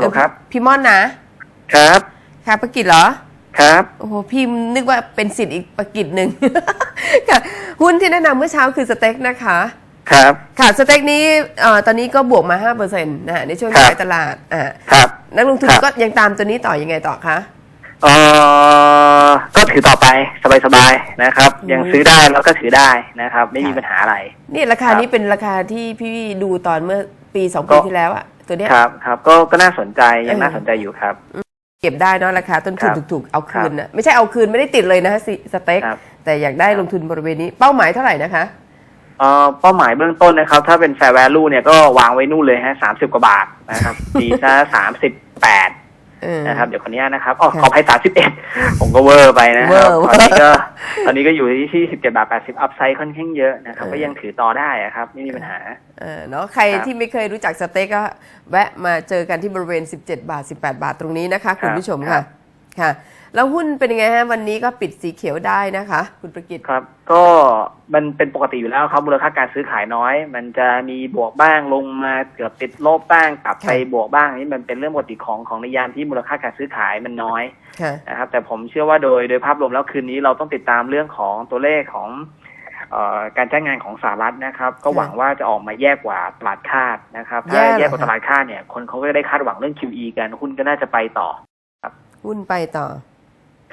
ฮัลโหลครับ พี่ม่อนนะครับ ค่ะประกิจเหรอ ครับ โอ้โหพี่นึกว่าเป็นสิทธิ์อีกประกิจหนึ่ง ค่ะ หุ้นที่แนะนำเมื่อเช้าคือสเต็กนะคะ ครับ ค่ะสเต็กนี้เอ่อตอนนี้ก็บวกมา 5%นะฮะในช่วงครับ ขายตลาดอ่าครับ นักลงทุนครับ ก็ยังตามตัวนี้ต่อยังไงต่อคะ เอ่อก็ถือต่อไปสบายๆนะครับ อืม ยังซื้อได้แล้วก็ถือได้นะครับ ไม่มีค่ะปัญหาอะไร นี่ราคาครับนี้เป็นราคาที่พี่ดูตอนเมื่อปีสองก็ปีที่แล้วอะ ตัวเนี้ยครับครับก็ก็น่าสนใจยังเออน่าสนใจอยู่ครับ เก็บได้เนอะราคาต้นทุนครับถูกๆเอาคืนนะไม่ใช่เอาคืนไม่ได้ติดเลยนะฮะสิสเต็กครับ แต่อยากได้ครับลงทุนบริเวณนี้เป้าหมายเท่าไหร่นะคะ เอ่อเป้าหมายเบื้องต้นนะครับ ถ้าเป็น fair value เนี่ยก็วางไว้นู่นเลยฮะสามสิบกว่าบาทนะครับปีซะสามสิบแปดเออ นะครับเดี๋ยวคนนี้นะครับอ๋อค่ะขอให้สามสิบเอ็ดผมก็เวอร์ไปนะครับเวตอร์อนนี้ก็ตอนนี้ก็อยู่ที่สิบเจ็ดบาทแปดสิบอัพไซด์ค่อนข้างเยอะนะครับเออก็ยังถือต่อได้อะครับ ไม่มีปัญหาเออเนาะใครครับที่ไม่เคยรู้จักสเต็กก็แวะมาเจอกันที่บริเวณ17บาท18บาทตรงนี้นะคะ คุณผู้ชมครัค่ะบค่ะ แล้วหุ้นเป็นยังไงฮะวันนี้ก็ปิดสีเขียวได้นะคะ คุณประกิตครับ ก็มันเป็นปกติอยู่แล้วครับมูลค่าการซื้อขายน้อย มันจะมีบวกบ้างลงมาเกือบติดลบบ้างกลับไปบวกบ้างนี่มันเป็นเรื่องปกติของของในยามที่มูลค่าการซื้อขายมันน้อยค่ะนะครับ แต่ผมเชื่อว่าโดยโดยภาพรวมแล้วคืนนี้เราต้องติดตามเรื่องของตัวเลขของเอ่อการจ้างงานของสหรัฐนะครับ ก็หวังว่าจะออกมาแย่กว่าตลาดคาดนะครับถ้าแย่เหรอแย่กว่าตลาดคาดเนี่ย คนเขาก็จะได้คาดหวังเรื่อง QE กันหุ้นก็น่าจะไปต่อหุ้นไปต่อ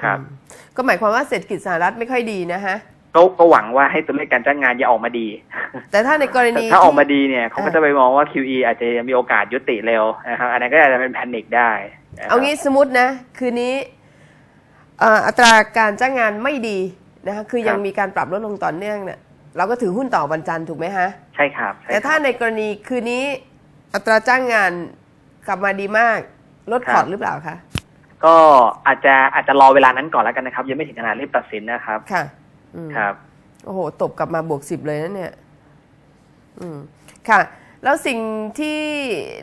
ครับอืมก็หมายความว่าเศรษฐกิจสหรัฐไม่ค่อยดีนะฮะก็ก็หวังว่าให้ตัวเลขการจ้างงานอย่าออกมาดี แต่ถ้าในกรแต่ณีถ้าออกมาที่ดีเนี่ยเขาก็อ่าจะไปมองว่า QE อาจจะมีโอกาสยุติเร็วนะครับอันนั้นก็อาจจะเป็นแพนิคได้นะครับเอางี้สมมตินะ คืนนี้เอ่ออัตราการจ้างงานไม่ดีนะคะคือยังมีการปรับลดลงต่อเนื่องเนี่ยเราก็ถือหุ้นต่อวันจันทร์ถูกไหมฮะ ใช่ครับใช่แต่ถ้าครับในกรณีคืนนี้อัตราจ้างงานกลับมาดีมากลดครับพอร์ตหรือเปล่าคะ ก็อาจจะอาจจะรอเวลานั้นก่อนแล้วกันนะครับ ยังไม่ถึงขนาดรีบตัดสินนะครับค่ะอืมครับ โอ้โห ตบกลับมาบวกสิบเลยนะเนี่ย อืม ค่ะ แล้วสิ่งที่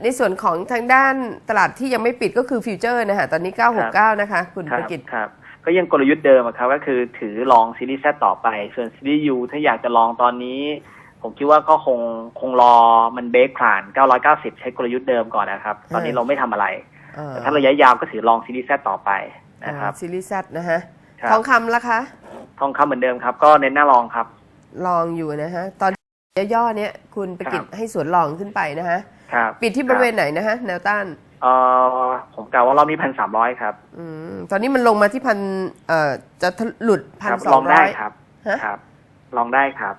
ในส่วนของทางด้านตลาดที่ยังไม่ปิดก็คือฟิวเจอร์นะคะตอนนี้ 969 นะคะ คุณครัประกิต ครับ ก็ยังกลยุทธ์เดิมอะครับ ก็คือถือลองซีรีส์ Z ต่อไป ส่วนซีรีส์ U ถ้าอยากจะลองตอนนี้ ผมคิดว่าก็คงคงรอมันเบรกผ่าน 990 ใช้กลยุทธ์เดิมก่อนนะครับ ตอนนี้เออเราไม่ทำอะไรเอ่อ แต่ถ้าระยะยาวก็ถือลองซีรีส์ Z ต่อไปนะครับซีรีส์ Z นะฮะครับทองคำละคะ ทองคำเหมือนเดิมครับ ก็เน้นหน้าลองครับ ลองอยู่นะฮะ ตอนย่อๆเนี้ยคุณประกิตครับให้สวนลองขึ้นไปนะฮะครับปิดที่บริเวณไหนนะฮะแนวต้านเอ่อผมกล่าวว่าเรามีพันสามร้อยครับอืมตอนนี้มันลงมาที่พันเอ่อจะทะหลุดพันครับสอลองงร้ได้อยครับฮะครับ ลองได้ครับ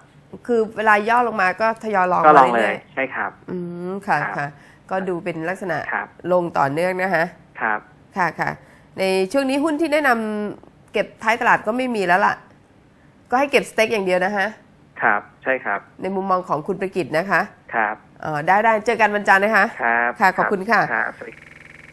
คือเวลาย่อลงมาก็ทยอยลองก็ลองมาเลรื่ยๆใช่ครับ อืมค่ะครับค่ะ ก็ดูเป็นลักษณะครับลงต่อเนื่องนะคะครับค่ะค่ะ ในช่วงนี้หุ้นที่แนะนำเก็บท้ายตลาดก็ไม่มีแล้วล่ะ ก็ให้เก็บสเต็กอย่างเดียวนะคะครับ ใช่ครับ ในมุมมองของคุณประกิตนะคะ ครับเอ่อได้ได้เจอกันวันจันทร์นะคะ ครับ ค่ะ ขอบคุณค่ะครับสวัสดีครับ